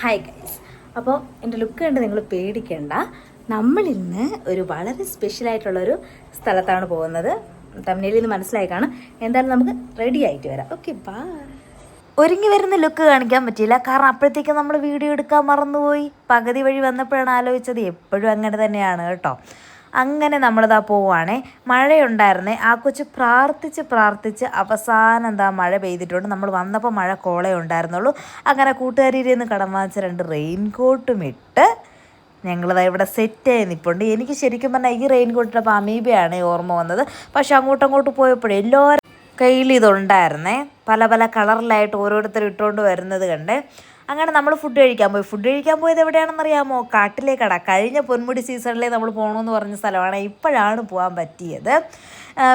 Hi guys അപ്പോൾ എന്റെ look കണ്ട് നിങ്ങൾ പേടിക്കേണ്ട. നമ്മൾ ഇന്ന് ഒരു വളരെ സ്പെഷ്യൽ ആയിട്ടുള്ളൊരു സ്ഥലത്താണ് പോകുന്നത്. തമിഴിൽ നിന്ന് മനസ്സിലായി കാണും. എന്തായാലും നമുക്ക് റെഡി ആയിട്ട് വരാം. ഓക്കെ ബാ ഒരുങ്ങി വരുന്ന ലുക്ക് കാണിക്കാൻ പറ്റിയില്ല. കാരണം അപ്പോഴത്തേക്ക് നമ്മൾ വീഡിയോ എടുക്കാൻ മറന്നുപോയി. പകുതി വഴി വന്നപ്പോഴാണ് ആലോചിച്ചത്. എപ്പോഴും അങ്ങനെ തന്നെയാണ് കേട്ടോ. അങ്ങനെ നമ്മളിതാ പോവുകയാണേ മഴയുണ്ടായിരുന്നേ. ആ കൊച്ച് പ്രാർത്ഥിച്ച് പ്രാർത്ഥിച്ച് അവസാനം എന്താ മഴ പെയ്തിട്ടുണ്ട്. നമ്മൾ വന്നപ്പോൾ മഴ കോളേ ഉണ്ടായിരുന്നുള്ളൂ. അങ്ങനെ കൂട്ടുകാരിയിൽ നിന്ന് കടം വാങ്ങിച്ച രണ്ട് റെയിൻ കോട്ടും ഇട്ട് ഞങ്ങളിതാ ഇവിടെ സെറ്റ് ആയി നിൽപ്പുണ്ട് എനിക്ക് ശരിക്കും പറഞ്ഞാൽ ഈ റെയിൻ കോട്ടിട്ടപ്പോൾ അമീബയാണ് ഓർമ്മ വന്നത്. പക്ഷെ അങ്ങോട്ടും അങ്ങോട്ട് പോയപ്പോഴേ എല്ലാവരും കയ്യിൽ ഇതുണ്ടായിരുന്നേ പല പല കളറിലായിട്ട് ഓരോരുത്തർ ഇട്ടുകൊണ്ട് വരുന്നത് കണ്ടേ. അങ്ങനെ നമ്മൾ ഫുഡ് കഴിക്കാൻ പോയി. ഫുഡ് കഴിക്കാൻ പോയത് എവിടെയാണെന്നറിയാമോ? കാട്ടിലേക്കട. കഴിഞ്ഞ പൊന്മുടി സീസണിലേ നമ്മൾ പോകണമെന്ന് പറഞ്ഞ സ്ഥലമാണ്. ഇപ്പോഴാണ് പോകാൻ പറ്റിയത്.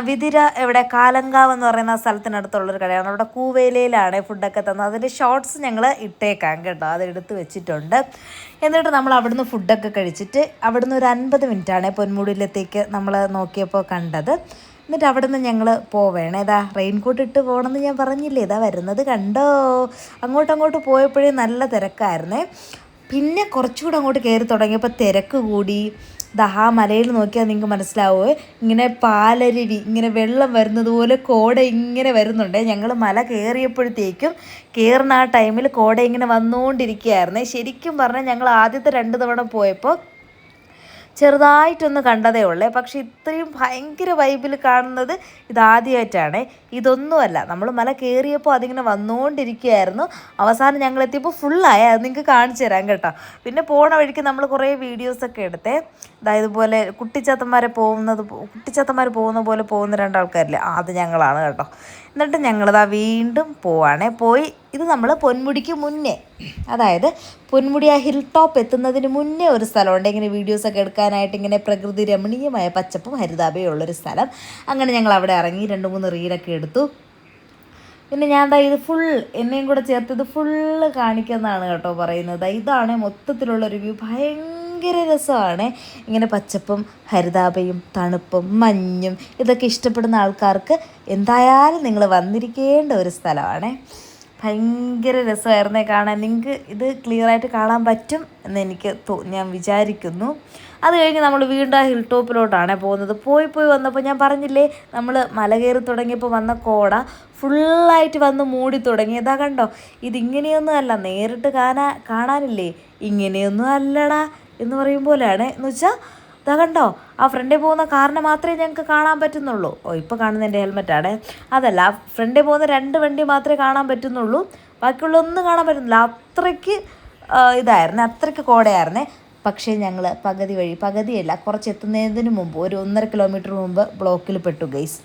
വിതിര എവിടെ? കാലങ്കാവ് എന്ന് പറയുന്ന സ്ഥലത്തിനടുത്തുള്ളൊരു കടയാണ്. അവിടെ കൂവേലയിലാണ് ഫുഡൊക്കെ തന്നത്. അതിന്റെ ഷോർട്സ് ഞങ്ങൾ ഇട്ടേക്കാം കേട്ടോ. അത് എടുത്ത് വെച്ചിട്ടുണ്ട്. എന്നിട്ട് നമ്മൾ അവിടുന്ന് ഫുഡൊക്കെ കഴിച്ചിട്ട് അവിടുന്ന് ഒരു അൻപത് മിനിറ്റാണ് പൊന്മുടിയിലത്തേക്ക് നമ്മൾ നോക്കിയപ്പോൾ കണ്ടത്. എന്നിട്ട് അവിടെ നിന്ന് ഞങ്ങൾ പോവേണേ. ഇതാ റെയിൻകോട്ട് ഇട്ട് പോകണമെന്ന് ഞാൻ പറഞ്ഞില്ലേ? ഇതാ വരുന്നത് കണ്ടോ? അങ്ങോട്ടങ്ങോട്ട് പോയപ്പോഴേ നല്ല തിരക്കായിരുന്നേ. പിന്നെ കുറച്ചുകൂടെ അങ്ങോട്ട് കയറി തുടങ്ങിയപ്പോൾ തിരക്ക് കൂടി. ദഹാ മലയിൽ നോക്കിയാൽ നിങ്ങൾക്ക് മനസ്സിലാവുമോ ഇങ്ങനെ പാലരുവി ഇങ്ങനെ വെള്ളം വരുന്നത് പോലെ കോട ഇങ്ങനെ വരുന്നുണ്ട്. ഞങ്ങൾ മല കയറിയപ്പോഴത്തേക്കും കയറുന്ന ആ ടൈമിൽ കോട ഇങ്ങനെ വന്നുകൊണ്ടിരിക്കുകയായിരുന്നേ ശരിക്കും പറഞ്ഞാൽ ഞങ്ങൾ ആദ്യത്തെ രണ്ട് തവണ പോയപ്പോൾ ചെറുതായിട്ടൊന്ന് കണ്ടതേ ഉള്ളേ. പക്ഷെ ഇത്രയും ഭയങ്കര വൈബിൽ കാണുന്നത് ഇതാദ്യമായിട്ടാണ് ഇതൊന്നുമല്ല. നമ്മൾ മല കയറിയപ്പോൾ അതിങ്ങനെ വന്നുകൊണ്ടിരിക്കുകയായിരുന്നു അവസാനം ഞങ്ങൾ എത്തിയപ്പോൾ ഫുള്ളായി അത് നിങ്ങൾക്ക് കാണിച്ചു തരാം കേട്ടോ. പിന്നെ പോണ വഴിക്ക് നമ്മൾ കുറേ വീഡിയോസൊക്കെ എടുത്തേ. അതായത് പോലെ കുട്ടിച്ചാത്തന്മാരെ പോകുന്നത് കുട്ടിച്ചാത്തന്മാർ പോകുന്ന പോലെ പോകുന്ന രണ്ടാൾക്കാരില്ലേ? അത് ഞങ്ങളാണ് കേട്ടോ. എന്നിട്ട് ഞങ്ങളിതാ വീണ്ടും പോവാണേ. പോയി ഇത് നമ്മൾ പൊന്മുടിക്ക് മുന്നേ. അതായത് പൊന്മുടി ആ ഹിൽ ടോപ്പ് എത്തുന്നതിന് മുന്നേ ഒരു സ്ഥലമുണ്ട്. ഇങ്ങനെ വീഡിയോസൊക്കെ എടുക്കാനായിട്ട് ഇങ്ങനെ പ്രകൃതി രമണീയമായ പച്ചപ്പും ഹരിതാപയും ഉള്ളൊരു സ്ഥലം. അങ്ങനെ ഞങ്ങൾ അവിടെ ഇറങ്ങി രണ്ട് മൂന്ന് റീലൊക്കെ എടുത്തു. പിന്നെ ഞാൻ ദാ ഇത് ഫുൾ എന്നെയും കൂടെ ചേർത്ത് ഇത് ഫുള്ള് കാണിക്കുന്നതാണ് കേട്ടോ പറയുന്നത്. ഇതാണ് മൊത്തത്തിലുള്ളൊരു വ്യൂ. ഭയങ്കര രസമാണ്. ഇങ്ങനെ പച്ചപ്പും ഹരിതാപയും തണുപ്പും മഞ്ഞും ഇതൊക്കെ ഇഷ്ടപ്പെടുന്ന ആൾക്കാർക്ക് എന്തായാലും നിങ്ങൾ വന്നിരിക്കേണ്ട ഒരു സ്ഥലമാണ്. ഭയങ്കര രസമായിരുന്നേ കാണാൻ. നിങ്ങൾക്ക് ഇത് ക്ലിയറായിട്ട് കാണാൻ പറ്റും എന്ന് എനിക്ക് ഞാൻ വിചാരിക്കുന്നു. അത് കഴിഞ്ഞ് നമ്മൾ വീണ്ടും ആ ഹിൽ ടോപ്പിലോട്ടാണ് പോകുന്നത്. പോയി പോയി വന്നപ്പോൾ ഞാൻ പറഞ്ഞില്ലേ നമ്മൾ മല കയറി തുടങ്ങിയപ്പോൾ വന്ന കോട ഫുള്ളായിട്ട് വന്ന് മൂടി തുടങ്ങി. ഇതാ കണ്ടോ ഇതിങ്ങനെയൊന്നും അല്ല നേരിട്ട് കാണാ കാണാനില്ലേ? ഇങ്ങനെയൊന്നും അല്ലടാ. എന്ന് പറയും പോലെയാണ്. എന്ന് വെച്ചാൽ ഇതാ കണ്ടോ ആ ഫ്രണ്ടിൽ പോകുന്ന കാറിനെ മാത്രമേ ഞങ്ങൾക്ക് കാണാൻ പറ്റുന്നുള്ളൂ. ഓ ഇപ്പോൾ കാണുന്ന എന്റെ ഹെൽമെറ്റാണ്. അതല്ല ആ ഫ്രണ്ടിൽ പോകുന്ന രണ്ട് വണ്ടി മാത്രമേ കാണാൻ പറ്റുന്നുള്ളൂ. ബാക്കിയുള്ള ഒന്നും കാണാൻ പറ്റുന്നില്ല. അത്രയ്ക്ക് ഇതായിരുന്നു അത്രയ്ക്ക് കോടയായിരുന്നേ. പക്ഷേ ഞങ്ങൾ പകുതി വഴി പകുതിയല്ല കുറച്ച് എത്തുന്നതിന് മുമ്പ് ഒരു ഒന്നര കിലോമീറ്റർ മുമ്പ് ബ്ലോക്കിൽ പെട്ടു ഗൈസ്.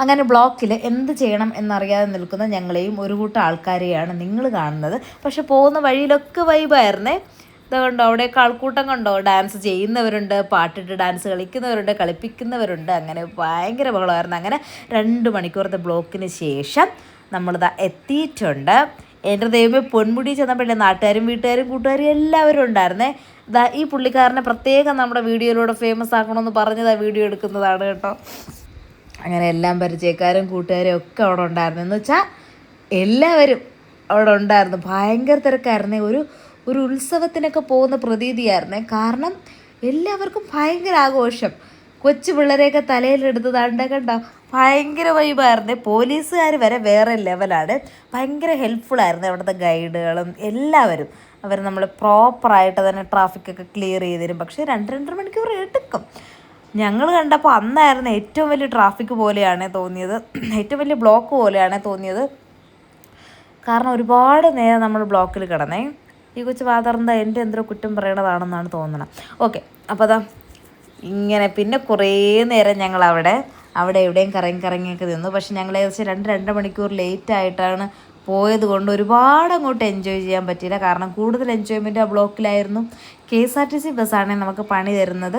അങ്ങനെ ബ്ലോക്കിൽ എന്ത് ചെയ്യണം എന്നറിയാതെ നിൽക്കുന്ന ഞങ്ങളെയും ഒരു കൂട്ടം ആൾക്കാരെയാണ് നിങ്ങൾ കാണുന്നത്. പക്ഷെ പോകുന്ന വഴിയിലൊക്കെ വൈബായിരുന്നേ ഇതാ കണ്ടോ? അവിടെ ആൾക്കൂട്ടം കണ്ടോ? ഡാൻസ് ചെയ്യുന്നവരുണ്ട് പാട്ടിട്ട് ഡാൻസ് കളിക്കുന്നവരുണ്ട് കളിപ്പിക്കുന്നവരുണ്ട്. അങ്ങനെ ഭയങ്കര ബഹളമായിരുന്നു. അങ്ങനെ രണ്ട് മണിക്കൂറത്തെ ബ്ലോക്കിന് ശേഷം നമ്മളിതാ എത്തിയിട്ടുണ്ട്. എന്റെ ദൈവമേ പൊന്മുടി ചെന്നപ്പോഴേ നാട്ടുകാരും വീട്ടുകാരും കൂട്ടുകാരും എല്ലാവരും ഉണ്ടായിരുന്നേ. ഇതാ ഈ പുള്ളിക്കാരനെ പ്രത്യേകം നമ്മുടെ വീഡിയോയിലൂടെ ഫേമസ് ആക്കണമെന്ന് പറഞ്ഞതാ വീഡിയോ എടുക്കുന്നതാണ് കേട്ടോ. അങ്ങനെ എല്ലാം പരിചയക്കാരും കൂട്ടുകാരും ഒക്കെ അവിടെ ഉണ്ടായിരുന്നു. എന്ന് വെച്ചാൽ എല്ലാവരും അവിടെ ഉണ്ടായിരുന്നു. ഭയങ്കര തിരക്കായിരുന്നേ. ഒരു ഒരു ഉത്സവത്തിനൊക്കെ പോകുന്ന പ്രതീതിയായിരുന്നേ. കാരണം എല്ലാവർക്കും ഭയങ്കര ആഘോഷം. കൊച്ചു പിള്ളേരെയൊക്കെ തലയിലെടുത്ത് തണ്ട കണ്ട? ഭയങ്കര വൈബായിരുന്നു പോലീസുകാർ വരെ വേറെ ലെവലാണ് ഭയങ്കര ഹെൽപ്ഫുള്ളായിരുന്നു അവിടുത്തെ ഗൈഡുകളും എല്ലാവരും. അവർ നമ്മൾ പ്രോപ്പറായിട്ട് തന്നെ ട്രാഫിക്കൊക്കെ ക്ലിയർ ചെയ്ത് തരും. പക്ഷേ രണ്ട് രണ്ടര മണിക്കൂർ എടുക്കും. ഞങ്ങൾ കണ്ടപ്പോൾ അന്നായിരുന്നു ഏറ്റവും വലിയ ട്രാഫിക് പോലെയാണ് തോന്നിയത്. ഏറ്റവും വലിയ ബ്ലോക്ക് പോലെയാണ് തോന്നിയത്. കാരണം ഒരുപാട് നേരം നമ്മൾ ബ്ലോക്കിൽ കിടന്നേ. ഈ കൊച്ചു വാതർന്ത എന്റെ എന്തോ കുറ്റം പറയണതാണെന്നാണ് തോന്നണം. ഓക്കെ അപ്പോൾ അതാ ഇങ്ങനെ പിന്നെ കുറേ നേരം ഞങ്ങൾ അവിടെ അവിടെ എവിടെയും കറങ്ങി കറങ്ങിയൊക്കെ നിന്നു. പക്ഷെ ഞങ്ങൾ ഏകദേശം രണ്ട് രണ്ട് മണിക്കൂർ ലേറ്റ് ആയിട്ടാണ് പോയത് കൊണ്ട് ഒരുപാട് അങ്ങോട്ട് എൻജോയ് ചെയ്യാൻ പറ്റിയില്ല. കാരണം കൂടുതൽ എൻജോയ്മെന്റ് ആ ബ്ലോക്കിലായിരുന്നു K S R T C ബസ്സാണ് നമുക്ക് പണി തരുന്നത്.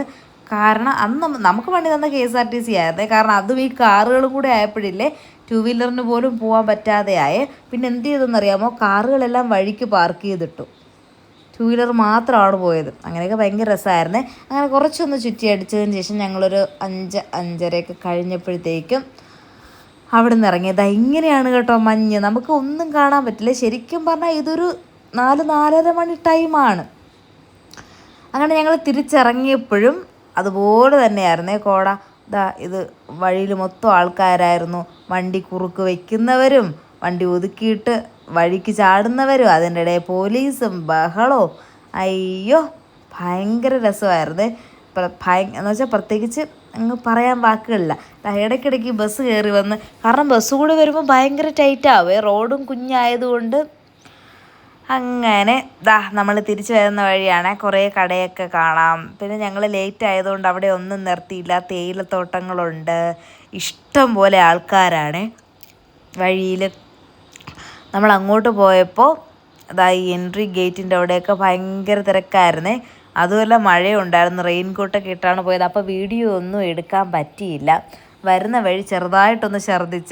കാരണം അന്ന് നമുക്ക് പണി തന്ന K S R T C ആയിരുന്നേ. കാരണം അതും ഈ കാറുകളും കൂടെ ആയപ്പോഴില്ലേ ടു വീലറിന് പോലും പോകാൻ പറ്റാതെ ആയേ പിന്നെ എന്ത് ചെയ്തെന്നറിയാമോ? കാറുകളെല്ലാം വഴിക്ക് പാർക്ക് ചെയ്തിട്ടു. ടു വീലർ മാത്രമാണ് പോയത്. അങ്ങനെയൊക്കെ ഭയങ്കര രസമായിരുന്നേ. അങ്ങനെ കുറച്ചൊന്ന് ചുറ്റി അടിച്ചതിന് ശേഷം ഞങ്ങളൊരു അഞ്ച് അഞ്ചരയൊക്കെ കഴിഞ്ഞപ്പോഴത്തേക്കും അവിടെ നിന്ന് ഇറങ്ങിയത് ഇങ്ങനെയാണ് കേട്ടോ മഞ്ഞ്. നമുക്ക് ഒന്നും കാണാൻ പറ്റില്ല. ശരിക്കും പറഞ്ഞാൽ ഇതൊരു നാല് നാലര മണി ടൈമാണ് അങ്ങനെ ഞങ്ങൾ തിരിച്ചിറങ്ങിയപ്പോഴും അതുപോലെ തന്നെയായിരുന്നേ കോട. ദാ ഇത് വഴിയിൽ മൊത്തം ആൾക്കാരായിരുന്നു. വണ്ടി കുറുക്ക് വയ്ക്കുന്നവരും വണ്ടി ഒതുക്കിയിട്ട് വഴിക്ക് ചാടുന്നവരും അതിന്റെ ഇടയിൽ പോലീസും ബഹളവും. അയ്യോ ഭയങ്കര രസമായിരുന്നു. ഭയ എന്ന് വെച്ചാൽ പ്രത്യേകിച്ച് അങ്ങ് പറയാൻ വാക്കുകളില്ല. ഇടയ്ക്കിടയ്ക്ക് ബസ് കയറി വന്ന് കാരണം ബസ് കൂടി വരുമ്പോൾ ഭയങ്കര ടൈറ്റാവേ റോഡും കുഞ്ഞായതുകൊണ്ട് അങ്ങനെ ദാ നമ്മൾ തിരിച്ചു വരുന്ന വഴിയാണ് കുറേ കടയൊക്കെ കാണാം. പിന്നെ ഞങ്ങൾ ലേറ്റ് ആയതുകൊണ്ട് അവിടെ ഒന്നും നിർത്തിയില്ല. തേയിലത്തോട്ടങ്ങളുണ്ട്. ഇഷ്ടം പോലെ ആൾക്കാരാണ്. വഴിയിൽ നമ്മൾ അങ്ങോട്ട് പോയപ്പോൾ അതാ ഈ എൻട്രി ഗേറ്റിന്റെ അവിടെയൊക്കെ ഭയങ്കര തിരക്കായിരുന്നേ. അതുമല്ല മഴയുണ്ടായിരുന്നു റെയിൻ കോട്ടൊക്കെ ഇട്ടാണ് പോയത്. അപ്പോൾ വീഡിയോ ഒന്നും എടുക്കാൻ പറ്റിയില്ല. വരുന്ന വഴി ചെറുതായിട്ടൊന്ന് ഛർദ്ദിച്ച്